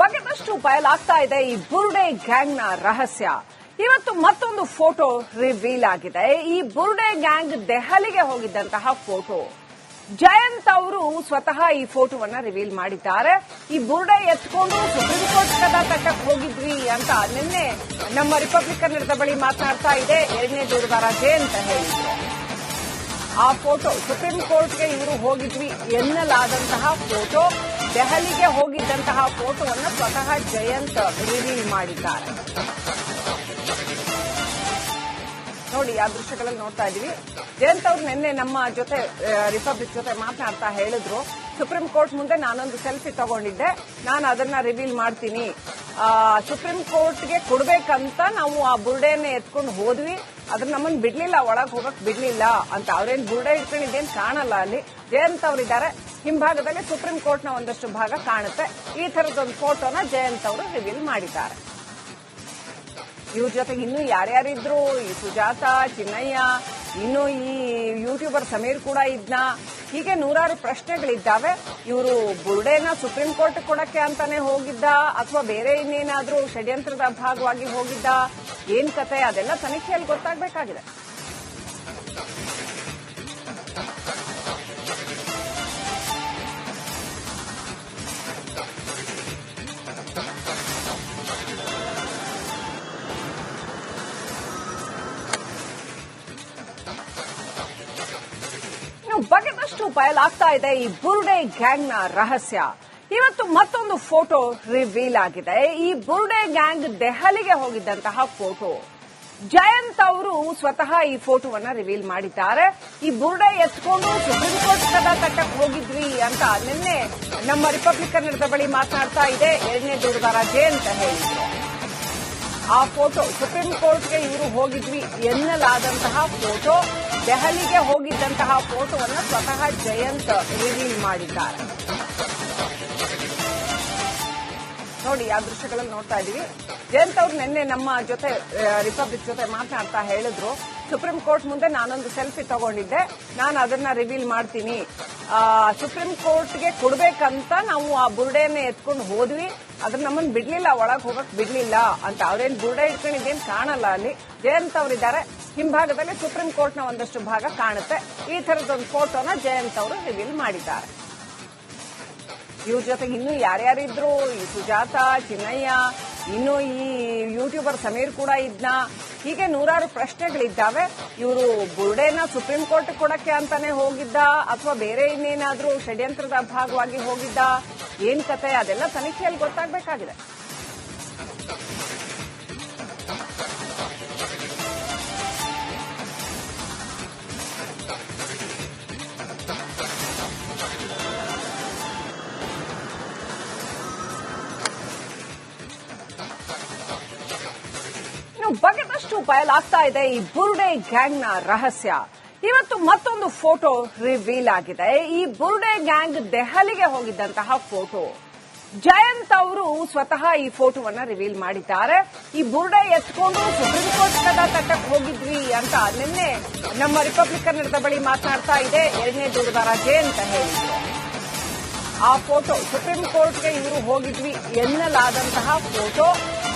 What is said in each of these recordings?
ಬಗೆದಷ್ಟು ಬಯಲಾಗ್ತಾ ಇದೆ ಈ ಬುರ್ಡೆ ಗ್ಯಾಂಗ್ನ ರಹಸ್ಯ. ಇವತ್ತು ಮತ್ತೊಂದು ಫೋಟೋ ರಿವೀಲ್ ಆಗಿದೆ. ಈ ಬುರ್ಡೆ ಗ್ಯಾಂಗ್ ದೆಹಲಿಗೆ ಹೋಗಿದ್ದಂತಹ ಫೋಟೋ. ಜಯಂತ್ ಅವರು ಸ್ವತಃ ಈ ಫೋಟೋವನ್ನ ರಿವೀಲ್ ಮಾಡಿದ್ದಾರೆ. ಈ ಬುರ್ಡೆ ಎತ್ಕೊಂಡು ಸುಪ್ರೀಂ ಕೋರ್ಟ್ ಕದ ತಟ್ಟಕ್ಕೆ ಹೋಗಿದ್ವಿ ಅಂತ ನಿನ್ನೆ ನಮ್ಮ ರಿಪಬ್ಲಿಕ್ ಕನ್ನಡದ ಬಳಿ ಮಾತನಾಡ್ತಾ ಇದೆ. ಎರಡನೇ ದೂರದಾರ ಜಯಂತ್ ಹೇಳಿದ್ರು ಆ ಫೋಟೋ ಸುಪ್ರೀಂ ಕೋರ್ಟ್ಗೆ ಇವರು ಹೋಗಿದ್ವಿ ಎನ್ನಲಾದಂತಹ ಫೋಟೋ. ದೆಹಲಿಗೆ ಹೋಗಿದ್ದಂತಹ ಫೋಟೋವನ್ನು ಸ್ವತಃ ಜಯಂತ್ ರಿವೀಲ್ ಮಾಡಿದ್ದಾರೆ. ನೋಡಿ, ಆ ದೃಶ್ಯಗಳಲ್ಲಿ ನೋಡ್ತಾ ಇದೀವಿ ಜಯಂತ್ ಅವ್ರು ನಿನ್ನೆ ನಮ್ಮ ಜೊತೆ ರಿಪಬ್ಲಿಕ್ ಜೊತೆ ಮಾತನಾಡ್ತಾ ಹೇಳಿದ್ರು. ಸುಪ್ರೀಂ ಕೋರ್ಟ್ ಮುಂದೆ ನಾನೊಂದು ಸೆಲ್ಫಿ ತಗೊಂಡಿದ್ದೆ. ನಾನು ಅದನ್ನ ರಿವೀಲ್ ಮಾಡ್ತೀನಿ. ಸುಪ್ರೀಂ ಕೋರ್ಟ್ಗೆ ಕೊಡ್ಬೇಕಂತ ನಾವು ಆ ಬುರ್ಡೆಯನ್ನ ಎತ್ಕೊಂಡು ಹೋದ್ವಿ. ಅದನ್ನ ನಮ್ಮನ್ನ ಬಿಡ್ಲಿಲ್ಲ, ಒಳಗೆ ಹೋಗಕ್ ಬಿಡ್ಲಿಲ್ಲ ಅಂತ. ಅವ್ರೇನ್ ಬುರ್ಡೆ ಇಟ್ಕೊಂಡಿದ್ದೇನ್ ಕಾಣಲ್ಲ ಅಲ್ಲಿ. ಜಯಂತ್ ಅವರಿದ್ದಾರೆ. ಹಿಂಭಾಗದಲ್ಲಿ ಸುಪ್ರೀಂ ಕೋರ್ಟ್ನ ಒಂದಷ್ಟು ಭಾಗ ಕಾಣುತ್ತೆ. ಈ ತರದೊಂದು ಫೋಟೋನ ಜಯಂತ್ ಅವರು ರಿವೀಲ್ ಮಾಡಿದ್ದಾರೆ. ಇವ್ರ ಜೊತೆಗೆ ಇನ್ನೂ ಯಾರ್ಯಾರಿದ್ರು? ಈ ಸುಜಾತ, ಚಿನ್ನಯ್ಯ, ಇನ್ನು ಈ ಯೂಟ್ಯೂಬರ್ ಸಮೀರ್ ಕೂಡ ಇದ್ನ. ಹೀಗೆ ನೂರಾರು ಪ್ರಶ್ನೆಗಳಿದ್ದಾವೆ. ಇವರು ಬುರ್ಡೆನ ಸುಪ್ರೀಂ ಕೋರ್ಟ್ ಕೊಡಕ್ಕೆ ಅಂತಾನೆ ಹೋಗಿದ್ದ, ಅಥವಾ ಬೇರೆ ಇನ್ನೇನಾದ್ರೂ ಷಡ್ಯಂತ್ರದ ಭಾಗವಾಗಿ ಹೋಗಿದ್ದ, ಏನ್ ಕತೆ ಅದೆಲ್ಲ ತನಿಖೆಯಲ್ಲಿ ಗೊತ್ತಾಗಬೇಕಾಗಿದೆ. ಬಗೆದಷ್ಟು ಬಯಲಾಗ್ತಾ ಇದೆ ಈ ಬುರುಡೆ ಗ್ಯಾಂಗ್ನ ರಹಸ್ಯ. ಇವತ್ತು ಮತ್ತೊಂದು ಫೋಟೋ ರಿವೀಲ್ ಆಗಿದೆ. ಈ ಬುರುಡೆ ಗ್ಯಾಂಗ್ ದೆಹಲಿಗೆ ಹೋಗಿದ್ದಂತಹ ಫೋಟೋ. ಜಯಂತ್ ಅವರು ಸ್ವತಃ ಈ ಫೋಟೋವನ್ನ ರಿವೀಲ್ ಮಾಡಿದ್ದಾರೆ. ಈ ಬುರುಡೆ ಎತ್ಕೊಂಡು ಸುಪ್ರೀಂ ಕೋರ್ಟ್ ಕದ ಕಟ್ಟಕ್ಕೆ ಹೋಗಿದ್ವಿ ಅಂತ ನಿನ್ನೆ ನಮ್ಮ ರಿಪಬ್ಲಿಕ್ ಕನ್ನಡದ ಬಳಿ ಮಾತನಾಡ್ತಾ ಇದೆ. ಎರಡನೇ ದೂರದಾರ ಜಯಂತ್ ಹೇಳಿದ್ರು. ಆ ಫೋಟೋ ಸುಪ್ರೀಂ ಕೋರ್ಟ್ಗೆ ಇವರು ಹೋಗಿದ್ವಿ ಎನ್ನಲಾದಂತಹ ಫೋಟೋ. ದೆಹಲಿಗೆ ಹೋಗಿದ್ದಂತಹ ಫೋಟೋವನ್ನು ಸ್ವತಃ ಜಯಂತ್ ರಿವೀಲ್ ಮಾಡಿದ್ದಾರೆ. ನೋಡಿ, ಆ ದೃಶ್ಯಗಳನ್ನು ನೋಡ್ತಾ ಇದೀವಿ ಜಯಂತ್ ಅವ್ರು ನಿನ್ನೆ ನಮ್ಮ ಜೊತೆ ರಿಪಬ್ಲಿಕ್ ಜೊತೆ ಮಾತನಾಡ್ತಾ ಹೇಳಿದ್ರು. ಸುಪ್ರೀಂ ಕೋರ್ಟ್ ಮುಂದೆ ನಾನೊಂದು ಸೆಲ್ಫಿ ತಗೊಂಡಿದ್ದೆ. ನಾನು ಅದನ್ನ ರಿವೀಲ್ ಮಾಡ್ತೀನಿ. ಸುಪ್ರೀಂ ಕೋರ್ಟ್ಗೆ ಕೊಡ್ಬೇಕಂತ ನಾವು ಆ ಬುರ್ಡೇನೇ ಎತ್ಕೊಂಡು ಹೋದ್ವಿ. ಅದ್ರ ನಮ್ಮನ್ನ ಬಿಡ್ಲಿಲ್ಲ, ಒಳಗೆ ಹೋಗಕ್ ಬಿಡ್ಲಿಲ್ಲ ಅಂತ. ಅವ್ರೇನ್ ಬುರ್ಡೆ ಇಟ್ಕೊಂಡಿದ್ದೇನು ಕಾಣಲ್ಲ ಅಲ್ಲಿ. ಜಯಂತ್ ಅವರಿದ್ದಾರೆ. ಹಿಂಭಾಗದಲ್ಲಿ ಸುಪ್ರೀಂ ಕೋರ್ಟ್ನ ಒಂದಷ್ಟು ಭಾಗ ಕಾಣುತ್ತೆ. ಈ ತರದೊಂದು ಫೋಟೋನ ಜಯಂತ್ ಅವರು ರಿವೀಲ್ ಮಾಡಿದ್ದಾರೆ. ಇವ್ರ ಜೊತೆ ಇನ್ನೂ ಯಾರ್ಯಾರಿದ್ರು? ಈ ಸುಜಾತ, ಚಿನ್ನಯ್ಯ, ಇನ್ನು ಈ ಯೂಟ್ಯೂಬರ್ ಸಮೀರ್ ಕೂಡ ಇದ್ನ. ಹೀಗೆ ನೂರಾರು ಪ್ರಶ್ನೆಗಳಿದ್ದಾವೆ. ಇವರು ಬುರ್ಡೆನ ಸುಪ್ರೀಂ ಕೋರ್ಟ್ ಕೊಡಕ್ಕೆ ಅಂತಾನೆ ಹೋಗಿದ್ದ, ಅಥವಾ ಬೇರೆ ಇನ್ನೇನಾದ್ರೂ ಷಡ್ಯಂತ್ರದ ಭಾಗವಾಗಿ ಹೋಗಿದ್ದ, ಏನ್ ಕತೆ ಅದೆಲ್ಲ ತನಿಖೆಯಲ್ಲಿ ಗೊತ್ತಾಗಬೇಕಾಗಿದೆ. ಬಗೆದಷ್ಟು ಬಯಲಾಗ್ತಾ ಇದೆ ಈ ಬುರ್ಡೆ ಗ್ಯಾಂಗ್ನ ರಹಸ್ಯ. ಇವತ್ತು ಮತ್ತೊಂದು ಫೋಟೋ ರಿವೀಲ್ ಆಗಿದೆ. ಈ ಬುರ್ಡೆ ಗ್ಯಾಂಗ್ ದೆಹಲಿಗೆ ಹೋಗಿದ್ದಂತಹ ಫೋಟೋ. ಜಯಂತ್ ಅವರು ಸ್ವತಃ ಈ ಫೋಟೋವನ್ನ ರಿವೀಲ್ ಮಾಡಿದ್ದಾರೆ. ಈ ಬುರುಡೆ ಎತ್ಕೊಂಡು ಸುಪ್ರೀಂ ಕೋರ್ಟ್ ಕಟ್ಟಕ್ ಹೋಗಿದ್ವಿ ಅಂತ ನಿನ್ನೆ ನಮ್ಮ ರಿಪಬ್ಲಿಕ್ ಕನ್ನಡದ ಬಳಿ ಮಾತನಾಡ್ತಾ ಇದೆ. ಎರಡನೇ ದೂರದಾರ ಜಯಂತ್ ಹೇಳಿದ್ರು. ಆ ಫೋಟೋ ಸುಪ್ರೀಂ ಕೋರ್ಟ್ಗೆ ಇವರು ಹೋಗಿದ್ವಿ ಎನ್ನಲಾದಂತಹ ಫೋಟೋ.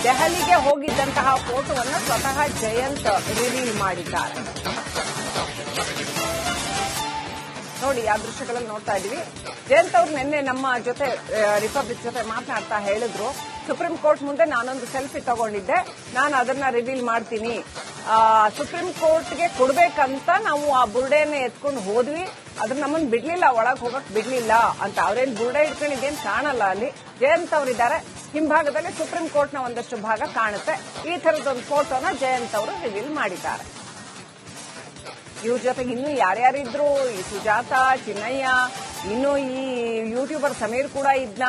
ದೆಹಲಿಗೆ ಹೋಗಿದ್ದಂತಹ ಫೋಟೋವನ್ನು ಸ್ವತಃ ಜಯಂತ್ ರಿವೀಲ್ ಮಾಡಿದ್ದಾರೆ. ನೋಡಿ, ಆ ದೃಶ್ಯಗಳಲ್ಲಿ ನೋಡ್ತಾ ಇದೀವಿ ಜಯಂತ್ ಅವ್ರು ನಿನ್ನೆ ನಮ್ಮ ಜೊತೆ ರಿಪಬ್ಲಿಕ್ ಜೊತೆ ಮಾತನಾಡ್ತಾ ಹೇಳಿದ್ರು. ಸುಪ್ರೀಂ ಕೋರ್ಟ್ ಮುಂದೆ ನಾನೊಂದು ಸೆಲ್ಫಿ ತಗೊಂಡಿದ್ದೆ. ನಾನು ಅದನ್ನ ರಿವೀಲ್ ಮಾಡ್ತೀನಿ. ಸುಪ್ರೀಂ ಕೋರ್ಟ್ಗೆ ಕೊಡ್ಬೇಕಂತ ನಾವು ಆ ಬುರ್ಡೆಯನ್ನ ಎತ್ಕೊಂಡು ಹೋದ್ವಿ. ಅದ್ರ ನಮ್ಮನ್ನ ಬಿಡ್ಲಿಲ್ಲ, ಒಳಗ್ ಹೋಗಕ್ ಬಿಡ್ಲಿಲ್ಲ ಅಂತ. ಅವ್ರೇನ್ ಬುರ್ಡೆ ಇಟ್ಕೊಂಡಿದ್ದೇನು ಕಾಣಲ್ಲ ಅಲ್ಲಿ. ಜಯಂತ್ ಅವರಿದ್ದಾರೆ. ಹಿಂಭಾಗದಲ್ಲಿ ಸುಪ್ರೀಂ ಕೋರ್ಟ್ನ ಒಂದಷ್ಟು ಭಾಗ ಕಾಣುತ್ತೆ. ಈ ತರದೊಂದು ಫೋಟೋನ ಜಯಂತ್ ಅವರು ರಿವೀಲ್ ಮಾಡಿದ್ದಾರೆ. ಇವ್ರ ಜೊತೆಗೆ ಇನ್ನೂ ಯಾರ್ಯಾರಿದ್ರು? ಈ ಸುಜಾತ, ಚಿನ್ನಯ್ಯ, ಇನ್ನು ಈ ಯೂಟ್ಯೂಬರ್ ಸಮೀರ್ ಕೂಡ ಇದ್ನ.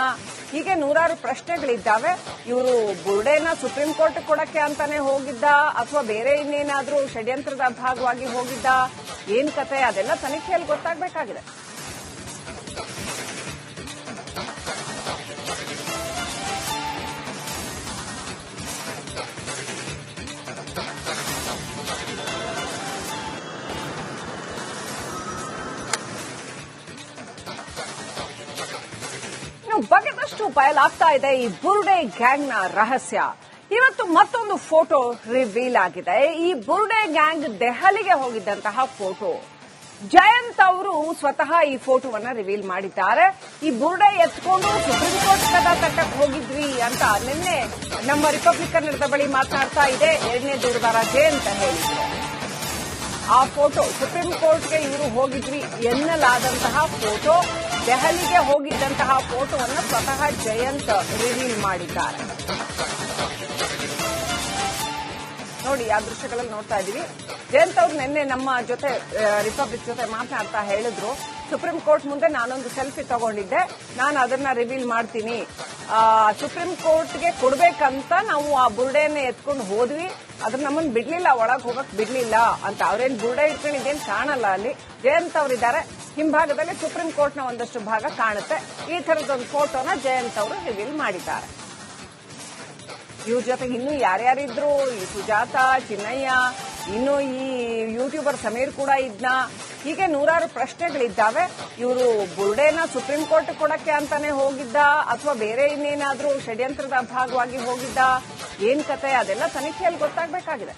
ಹೀಗೆ ನೂರಾರು ಪ್ರಶ್ನೆಗಳಿದ್ದಾವೆ. ಇವರು ಬುರ್ಡೆನ ಸುಪ್ರೀಂ ಕೋರ್ಟ್ ಕೊಡಕ್ಕೆ ಅಂತಾನೆ ಹೋಗಿದ್ದ, ಅಥವಾ ಬೇರೆ ಇನ್ನೇನಾದ್ರೂ ಷಡ್ಯಂತ್ರದ ಭಾಗವಾಗಿ ಹೋಗಿದ್ದ, ಏನ್ ಕತೆ ಅದೆಲ್ಲ ತನಿಖೆಯಲ್ಲಿ ಗೊತ್ತಾಗಬೇಕಾಗಿದೆ. ಇನ್ನು ಬಗೆದಷ್ಟು ಬಯಲಾಗ್ತಾ ಇದೆ ಈ ಬುರ್ಡೆ ಗ್ಯಾಂಗ್ನ ರಹಸ್ಯ. ಇವತ್ತು ಮತ್ತೊಂದು ಫೋಟೋ ರಿವೀಲ್ ಆಗಿದೆ. ಈ ಬುರುಡೆ ಗ್ಯಾಂಗ್ ದೆಹಲಿಗೆ ಹೋಗಿದ್ದಂತಹ ಫೋಟೋ. ಜಯಂತ್ ಅವರು ಸ್ವತಃ ಈ ಫೋಟೋವನ್ನ ರಿವೀಲ್ ಮಾಡಿದ್ದಾರೆ. ಈ ಬುರುಡೆ ಎತ್ಕೊಂಡು ಸುಪ್ರೀಂ ಕೋರ್ಟ್ ಕದ ತಟ್ಟಕ್ ಹೋಗಿದ್ವಿ ಅಂತ ನಿನ್ನೆ ನಮ್ಮ ರಿಪಬ್ಲಿಕ್ ಕನ್ನಡದ ಬಳಿ ಮಾತನಾಡ್ತಾ ಇದೆ. ಎರಡನೇ ದೂರದಾರ ಜಯಂತ್ ಹೇಳಿದ್ರು. ಆ ಫೋಟೋ ಸುಪ್ರೀಂ ಕೋರ್ಟ್ಗೆ ಇವರು ಹೋಗಿದ್ವಿ ಎನ್ನಲಾದಂತಹ ಫೋಟೋ. ದೆಹಲಿಗೆ ಹೋಗಿದ್ದಂತಹ ಫೋಟೋವನ್ನು ಸ್ವತಃ ಜಯಂತ್ ರಿವೀಲ್ ಮಾಡಿದ್ದಾರೆ. ನೋಡಿ, ಆ ದೃಶ್ಯಗಳಲ್ಲಿ ನೋಡ್ತಾ ಇದೀವಿ ಜಯಂತ್ ಅವ್ರು ನಿನ್ನೆ ನಮ್ಮ ಜೊತೆ ರಿಪಬ್ಲಿಕ್ ಜೊತೆ ಮಾತನಾಡ್ತಾ ಹೇಳಿದ್ರು. ಸುಪ್ರೀಂ ಕೋರ್ಟ್ ಮುಂದೆ ನಾನೊಂದು ಸೆಲ್ಫಿ ತಗೊಂಡಿದ್ದೆ. ನಾನು ಅದನ್ನ ರಿವೀಲ್ ಮಾಡ್ತೀನಿ. ಸುಪ್ರೀಂ ಕೋರ್ಟ್ಗೆ ಕೊಡ್ಬೇಕಂತ ನಾವು ಆ ಬುರ್ಡೆಯನ್ನ ಎತ್ಕೊಂಡು ಹೋದ್ವಿ. ಅದ್ರ ನಮ್ಮನ್ನ ಬಿಡ್ಲಿಲ್ಲ, ಒಳಗೆ ಹೋಗಕ್ ಬಿಡ್ಲಿಲ್ಲ ಅಂತ. ಅವ್ರೇನ್ ಬುರ್ಡೆ ಇಟ್ಕೊಂಡಿದ್ದೇನು ಕಾಣಲ್ಲ ಅಲ್ಲಿ. ಜಯಂತ್ ಅವರಿದ್ದಾರೆ. ಹಿಂಭಾಗದಲ್ಲಿ ಸುಪ್ರೀಂ ಕೋರ್ಟ್ನ ಒಂದಷ್ಟು ಭಾಗ ಕಾಣುತ್ತೆ. ಈ ತರದೊಂದು ಫೋಟೋನ ಜಯಂತ್ ಅವರು ರಿವೀಲ್ ಮಾಡಿದ್ದಾರೆ. ಇವ್ರ ಜೊತೆಗೆ ಇನ್ನೂ ಯಾರ್ಯಾರಿದ್ರು? ಈ ಸುಜಾತ, ಚಿನ್ನಯ್ಯ, ಇನ್ನು ಈ ಯೂಟ್ಯೂಬರ್ ಸಮೀರ್ ಕೂಡ ಇದ್ನ. ಹೀಗೆ ನೂರಾರು ಪ್ರಶ್ನೆಗಳಿದ್ದಾವೆ. ಇವರು ಬುರ್ಡೆನ ಸುಪ್ರೀಂ ಕೋರ್ಟ್ ಕೊಡಕ್ಕೆ ಅಂತಾನೆ ಹೋಗಿದ್ದ, ಅಥವಾ ಬೇರೆ ಇನ್ನೇನಾದ್ರೂ ಷಡ್ಯಂತ್ರದ ಭಾಗವಾಗಿ ಹೋಗಿದ್ದ, ಏನ್ ಕತೆ ಅದೆಲ್ಲ ತನಿಖೆಯಲ್ಲಿ ಗೊತ್ತಾಗಬೇಕಾಗಿದೆ.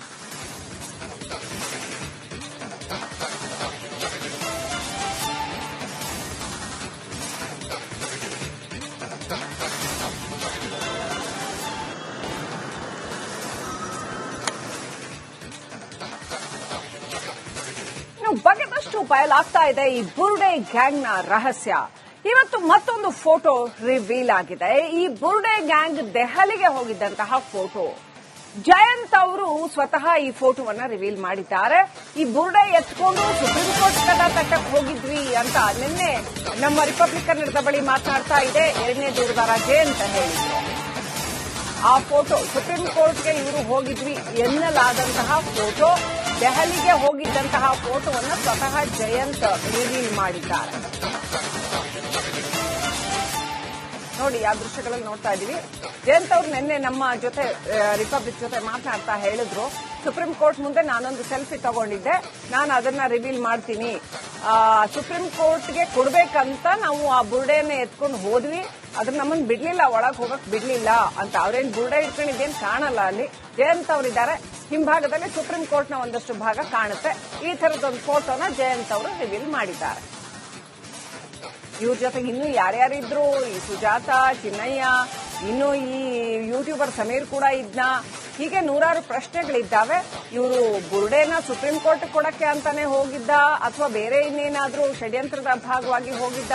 ಬಗೆದಷ್ಟು ಬಯಲಾಗ್ತಾ ಇದೆ ಈ ಬುರ್ಡೆ ಗ್ಯಾಂಗ್ನ ರಹಸ್ಯ. ಇವತ್ತು ಮತ್ತೊಂದು ಫೋಟೋ ರಿವೀಲ್ ಆಗಿದೆ. ಈ ಬುರ್ಡೆ ಗ್ಯಾಂಗ್ ದೆಹಲಿಗೆ ಹೋಗಿದ್ದಂತಹ ಫೋಟೋ. ಜಯಂತ್ ಅವರು ಸ್ವತಃ ಈ ಫೋಟೋವನ್ನ ರಿವೀಲ್ ಮಾಡಿದ್ದಾರೆ. ಈ ಬುರ್ಡೆ ಎತ್ಕೊಂಡು ಸುಪ್ರೀಂ ಕೋರ್ಟ್ ಕದ ತಟ್ಟಕ್ ಹೋಗಿದ್ವಿ ಅಂತ ನಿನ್ನೆ ನಮ್ಮ ರಿಪಬ್ಲಿಕ್ ಕನ್ನಡದ ಬಳಿ ಮಾತನಾಡ್ತಾ ಇದೆ. ಎರಡನೇ ದೂರದಾರ ಜಯಂತ್ ಹೇಳಿದ್ರು. ಆ ಫೋಟೋ ಸುಪ್ರೀಂ ಕೋರ್ಟ್ಗೆ ಇವರು ಹೋಗಿದ್ವಿ ಎನ್ನಲಾದಂತಹ ಫೋಟೋ. ದೆಹಲಿಗೆ ಹೋಗಿದ್ದಂತಹ ಫೋಟೋವನ್ನು ಸ್ವತಃ ಜಯಂತ್ ರಿವೀಲ್ ಮಾಡಿದ್ದಾರೆ. ನೋಡಿ, ಆ ದೃಶ್ಯಗಳಲ್ಲಿ ನೋಡ್ತಾ ಇದೀವಿ ಜಯಂತ್ ಅವ್ರು ನಿನ್ನೆ ನಮ್ಮ ಜೊತೆ ರಿಪಬ್ಲಿಕ್ ಜೊತೆ ಮಾತನಾಡ್ತಾ ಹೇಳಿದ್ರು. ಸುಪ್ರೀಂ ಕೋರ್ಟ್ ಮುಂದೆ ನಾನೊಂದು ಸೆಲ್ಫಿ ತಗೊಂಡಿದ್ದೆ. ನಾನು ಅದನ್ನ ರಿವೀಲ್ ಮಾಡ್ತೀನಿ. ಸುಪ್ರೀಂ ಕೋರ್ಟ್ಗೆ ಕೊಡ್ಬೇಕಂತ ನಾವು ಆ ಬುರ್ಡೆಯನ್ನ ಎತ್ಕೊಂಡು ಹೋದ್ವಿ. ಅದ್ರ ನಮ್ಮನ್ನ ಬಿಡ್ಲಿಲ್ಲ, ಒಳಗೆ ಹೋಗಕ್ ಬಿಡ್ಲಿಲ್ಲ ಅಂತ. ಅವ್ರೇನ್ ಬುರ್ಡೆ ಇಟ್ಕೊಂಡಿದ್ದೇನ್ ಕಾಣಲ್ಲ ಅಲ್ಲಿ. ಜಯಂತ್ ಅವರಿದ್ದಾರೆ. ಹಿಂಭಾಗದಲ್ಲಿ ಸುಪ್ರೀಂ ಕೋರ್ಟ್ನ ಒಂದಷ್ಟು ಭಾಗ ಕಾಣುತ್ತೆ. ಈ ತರದೊಂದು ಫೋಟೋನ ಜಯಂತ್ ಅವರು ರಿವೀಲ್ ಮಾಡಿದ್ದಾರೆ. ಇವ್ರ ಜೊತೆಗೆ ಇನ್ನೂ ಯಾರ್ಯಾರಿದ್ರು? ಈ ಸುಜಾತ, ಚಿನ್ನಯ್ಯ, ಇನ್ನು ಈ ಯೂಟ್ಯೂಬರ್ ಸಮೀರ್ ಕೂಡ ಇದ್ನ. ಹೀಗೆ ನೂರಾರು ಪ್ರಶ್ನೆಗಳಿದ್ದಾವೆ. ಇವರು ಬುರ್ಡೆನ ಸುಪ್ರೀಂ ಕೋರ್ಟ್ ಕೊಡಕ್ಕೆ ಅಂತಾನೆ ಹೋಗಿದ್ದ ಅಥವಾ ಬೇರೆ ಇನ್ನೇನಾದ್ರೂ ಷಡ್ಯಂತ್ರದ ಭಾಗವಾಗಿ ಹೋಗಿದ್ದ?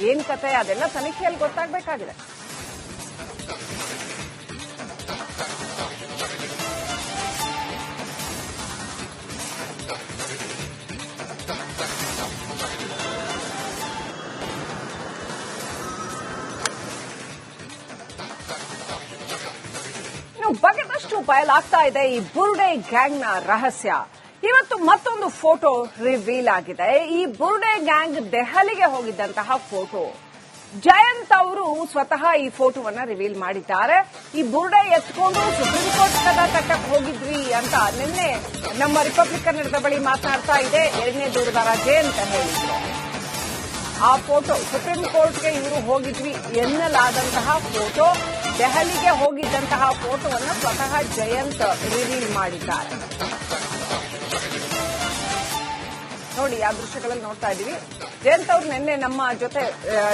ಏನ್ ಕತೆ? ಅದೆಲ್ಲ ತನಿಖೆಯಲ್ಲಿ ಗೊತ್ತಾಗಬೇಕಾಗಿದೆ. ಬಯಲಾಗ್ತಾ ಇದೆ. ಈ ಬುರ್ಡೆ ಗ್ಯಾಂಗ್ನ ರಹಸ್ಯ. ಇವತ್ತು ಮತ್ತೊಂದು ಫೋಟೋ ರಿವೀಲ್ ಆಗಿದೆ. ಈ ಬುರ್ಡೆ ಗ್ಯಾಂಗ್ ದೆಹಲಿಗೆ ಹೋಗಿದ್ದಂತಹ ಫೋಟೋ. ಜಯಂತ್ ಅವರು ಸ್ವತಃ ಈ ಫೋಟೋವನ್ನ ರಿವೀಲ್ ಮಾಡಿದ್ದಾರೆ. ಈ ಬುರ್ಡೆ ಎತ್ಕೊಂಡು ಸುಪ್ರೀಂ ಕೋರ್ಟ್ ಕದ ತಟ್ಟಕ್ ಹೋಗಿದ್ವಿ ಅಂತ ನಿನ್ನೆ ನಮ್ಮ ರಿಪಬ್ಲಿಕ್ ಕನ್ನಡದ ಬಳಿ ಮಾತನಾಡ್ತಾ ಇದೆ. ಎರಡನೇ ದೂರದಾರ ಜಯಂತ್ ಹೇಳಿದ್ರು. ಆ ಫೋಟೋ ಸುಪ್ರೀಂ ಕೋರ್ಟ್ಗೆ ಇವರು ಹೋಗಿದ್ವಿ. ಎನ್ನಲಾದಂತಹ ಫೋಟೋ ದೆಹಲಿಗೆ ಹೋಗಿದ್ದಂತಹ ಫೋಟೋವನ್ನು ಸ್ವತಃ ಜಯಂತ್ ರಿವೀಲ್ ಮಾಡಿದ್ದಾರೆ. ನೋಡಿ, ಆ ದೃಶ್ಯಗಳಲ್ಲಿ ನೋಡ್ತಾ ಇದೀವಿ ಜಯಂತ್ ಅವ್ರು ನಿನ್ನೆ ನಮ್ಮ ಜೊತೆ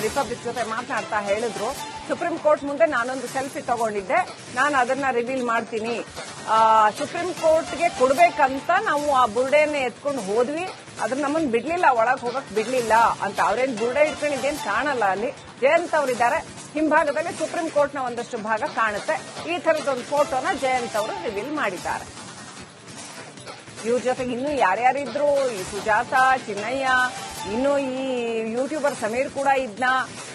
ರಿಪಬ್ಲಿಕ್ ಜೊತೆ ಮಾತನಾಡ್ತಾ ಹೇಳಿದ್ರು. ಸುಪ್ರೀಂ ಕೋರ್ಟ್ ಮುಂದೆ ನಾನೊಂದು ಸೆಲ್ಫಿ ತಗೊಂಡಿದ್ದೆ. ನಾನು ಅದನ್ನ ರಿವೀಲ್ ಮಾಡ್ತೀನಿ. ಸುಪ್ರೀಂ ಕೋರ್ಟ್ಗೆ ಕೊಡ್ಬೇಕಂತ ನಾವು ಆ ಬುರ್ಡೆಯನ್ನ ಎತ್ಕೊಂಡು ಹೋದ್ವಿ. ಅದ್ರ ನಮ್ಮನ್ನ ಬಿಡ್ಲಿಲ್ಲ, ಒಳಗ್ ಹೋಗಕ್ ಬಿಡ್ಲಿಲ್ಲ ಅಂತ ಅವ್ರೇನ್ ಬುರ್ಡೆ ಇಟ್ಕೊಂಡಿದ್ದೇನ್ ಕಾಣಲ್ಲ ಅಲ್ಲಿ. ಜಯಂತ್ ಅವರಿದ್ದಾರೆ. ಹಿಂಭಾಗದಲ್ಲಿ ಸುಪ್ರೀಂ ಕೋರ್ಟ್ನ ಒಂದಷ್ಟು ಭಾಗ ಕಾಣುತ್ತೆ. ಈ ತರದೊಂದು ಫೋಟೋನ ಜಯಂತ್ ಅವರು ರಿವೀಲ್ ಮಾಡಿದ್ದಾರೆ. ಇವ್ರ ಜೊತೆಗೆ ಇನ್ನೂ ಯಾರ್ಯಾರಿದ್ರು? ಈ ಸುಜಾತ, ಚಿನ್ನಯ್ಯ, ಇನ್ನು ಈ ಯೂಟ್ಯೂಬರ್ ಸಮೀರ್ ಕೂಡ ಇದ್ನ.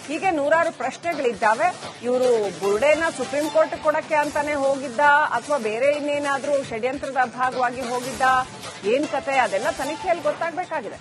ಹೀಗೆ ನೂರಾರು ಪ್ರಶ್ನೆಗಳಿದ್ದಾವೆ. ಇವರು ಬುರ್ಡೆನ ಸುಪ್ರೀಂ ಕೋರ್ಟ್ ಕೊಡಕ್ಕೆ ಅಂತಾನೆ ಹೋಗಿದ್ದ, ಅಥವಾ ಬೇರೆ ಇನ್ನೇನಾದ್ರೂ ಷಡ್ಯಂತ್ರದ ಭಾಗವಾಗಿ ಹೋಗಿದ್ದ, ಏನ್ ಕತೆ ಅದೆಲ್ಲ ತನಿಖೆಯಲ್ಲಿ ಗೊತ್ತಾಗಬೇಕಾಗಿದೆ.